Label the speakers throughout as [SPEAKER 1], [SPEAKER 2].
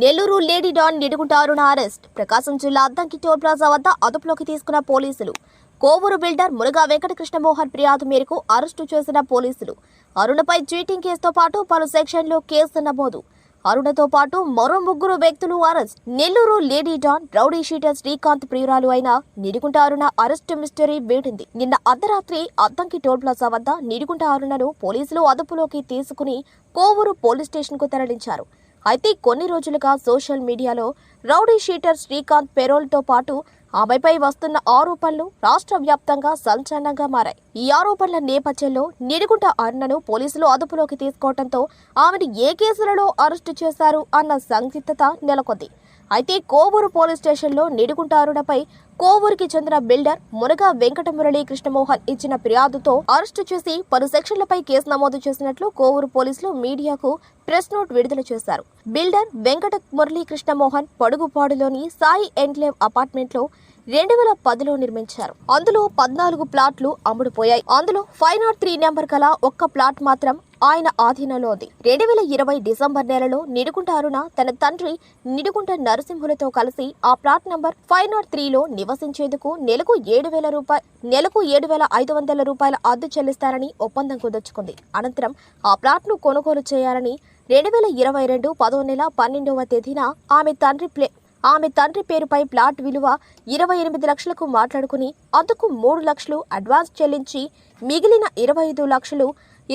[SPEAKER 1] Nellore lady don నిడుగుంటారున arrest. Prakasam జిల్లా Addanki toll plaza వద్ద అదుపులోకి తీసుకున్న పోలీసులు. కోవూరు బిల్డర్ మురుగా వెంకటకృష్ణమోహన్ ఫిర్యాదు మేరకు అరెస్టు చేసిన పోలీసులు. అరుణపై చీటింగ్ కేసుతో పాటు పలు సెక్షన్లో కేసు నమోదు. అరుణతో పాటు మరో ముగ్గురు వ్యక్తులు arrest. Nellore lady don rowdy sheeter Srikanth ప్రియురాలు అయిన నిడిగుంట అరుణ అరెస్ట్ మిస్టరీ వేడింది. నిన్న అర్ధరాత్రి అద్దంకి టోల్ ప్లాజా వద్ద నిడిగుంట అరుణను పోలీసులు అదుపులోకి తీసుకుని కోవూరు పోలీస్ స్టేషన్కు తరలించారు. అయితే కొన్ని రోజులుగా సోషల్ మీడియాలో రౌడీ షీటర్ శ్రీకాంత్ పెరోల్తో పాటు ఆమెపై వస్తున్న ఆరోపణలు రాష్ట్ర వ్యాప్తంగా సంచలనంగా మారాయి. ఈ ఆరోపణల నేపథ్యంలో నిడుగుంట అరుణను పోలీసులు అదుపులోకి తీసుకోవడంతో ఆమెను ఏ కేసులలో అరెస్టు చేశారు అన్న సందిగ్ధత నెలకొంది. అయితే కోవూరు పోలీస్ స్టేషన్లో నిడిగుంట అరుణపై కోవూరుకి చెందిన బిల్డర్ మునగా వెంకటమురళి కృష్ణమోహన్ ఇచ్చిన ఫిర్యాదుతో అరెస్టు చేసి పలు సెక్షన్లపై కేసు నమోదు చేసినట్లు కోవూరు పోలీసులు మీడియాకు ప్రెస్ నోట్ విడుదల చేశారు. బిల్డర్ వెంకట మురళీ కృష్ణమోహన్ పడుగుపాడులోని సాయి ఎన్క్లేవ్ అపార్ట్మెంట్లో రెండు వేల పదిలో నిర్మించారు. అందులో పద్నాలుగు ప్లాట్లు అమ్ముడుపోయాయి. అందులో ఫైవ్ నాట్ త్రీ నెంబర్ గల ఒక్క ప్లాట్ మాత్రం ఆయన ఆధీనంలో ఉంది రెండు వేల ఇరవై డిసెంబర్ నెలలో నిడుకుంట అరుణ తన తండ్రి నిడుకుంట నరసింహులతో కలిసి ఆ ప్లాట్ నంబర్ ఫైవ్ నాట్ త్రీలో నివసించేందుకు నెలకు ఏడు వేల రూపాయలు నెలకు ఏడు వేల ఐదు వందల రూపాయల అద్దె చెల్లిస్తారని ఒప్పందం కుదుర్చుకుంది. అనంతరం ఆ ప్లాట్ను కొనుగోలు చేయాలని రెండు వేల ఇరవై రెండు పదో నెల పన్నెండవ తేదీన ఆమె తండ్రి ప్లే ఆమె తండ్రి పేరుపై ప్లాట్ విలువ ఇరవై ఎనిమిది లక్షలకు మాట్లాడుకుని అందుకు మూడు లక్షలు అడ్వాన్స్ చెల్లించి మిగిలిన ఇరవై ఐదు లక్షలు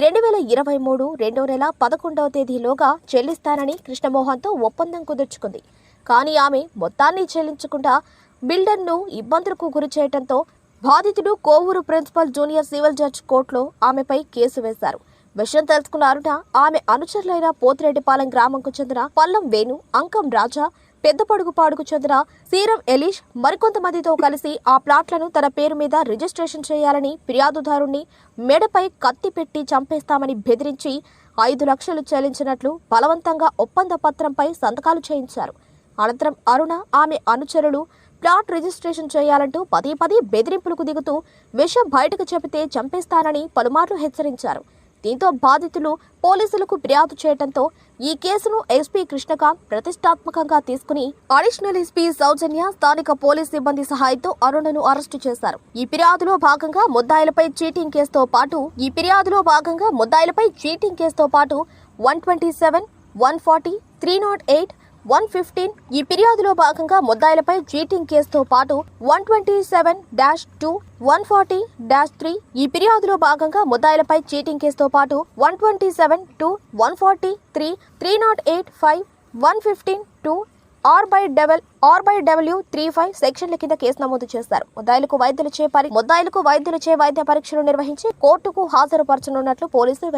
[SPEAKER 1] రెండు వేల ఇరవై మూడు రెండో నెల పదకొండవ తేదీలోగా చెల్లిస్తానని కృష్ణమోహన్తో ఒప్పందం కుదుర్చుకుంది. కానీ ఆమె మొత్తాన్ని చెల్లించకుండా బిల్డర్ను ఇబ్బందులకు గురి చేయడంతో బాధితుడు Kovur principal junior civil judge కోర్టులో ఆమెపై కేసు వేశారు. విషయం తెలుసుకున్న అరుణ ఆమె అనుచరులైన పోతిరెడ్డిపాలెం గ్రామంకు చెందిన పల్లం వేణు అంకం రాజా పెద్దపడుగుపాడుకు చెందిన సీరం ఎలీష్ మరికొంతమందితో కలిసి ఆ ప్లాట్లను తన పేరు మీద రిజిస్ట్రేషన్ చేయాలని ఫిర్యాదుదారుణ్ణి మెడపై కత్తి పెట్టి చంపేస్తామని బెదిరించి ఐదు లక్షలు చెల్లించినట్లు బలవంతంగా ఒప్పంద పత్రంపై సంతకాలు చేయించారు. అనంతరం అరుణ ఆమె అనుచరులు ప్లాట్ రిజిస్ట్రేషన్ చేయాలంటూ పదే పదే బెదిరింపులకు దిగుతూ విషయం బయటకు చెబితే చంపేస్తానని పలుమార్లు హెచ్చరించారు. దీంతో బాధితులు పోలీసులకు ఫిర్యాదు చేయడంతో ఈ కేసును ఎస్పీ కృష్ణకాంత్ ప్రతిష్టాత్మకంగా తీసుకుని అడిషనల్ ఎస్పీ సౌజన్య స్థానిక పోలీస్ సిబ్బంది సహాయంతో అరుణను అరెస్టు చేశారు. ఈ ఫిర్యాదులో భాగంగా ముద్దాయిలపై చీటింగ్ కేసుతో పాటు ఈ ఫిర్యాదులో భాగంగా ముద్దాయిలపై చీటింగ్ కేసుతో పాటు one twenty seven one forty three nought eight one fifteen ఈ ఫిర్యాదులో భాగంగా ముద్దాయిలపై చీటింగ్ కేసుతో పాటు one twenty seven dash two one forty dash three ఈ ఫిర్యాదులో భాగంగా ముద్దాయిలపై చీటింగ్ కేసుతో పాటు one twenty seven two one forty three three nought eight five one fifteen two R by double R by W three five సెక్షన్ల కింద case నమోదు చేశారు ముద్దాయిలకు వైద్యులచే పరి ముద్దాయిలకు వైద్యులచే వైద్య పరీక్షలు నిర్వహించి కోర్టుకు హాజరుపరచనున్నట్లు పోలీసులు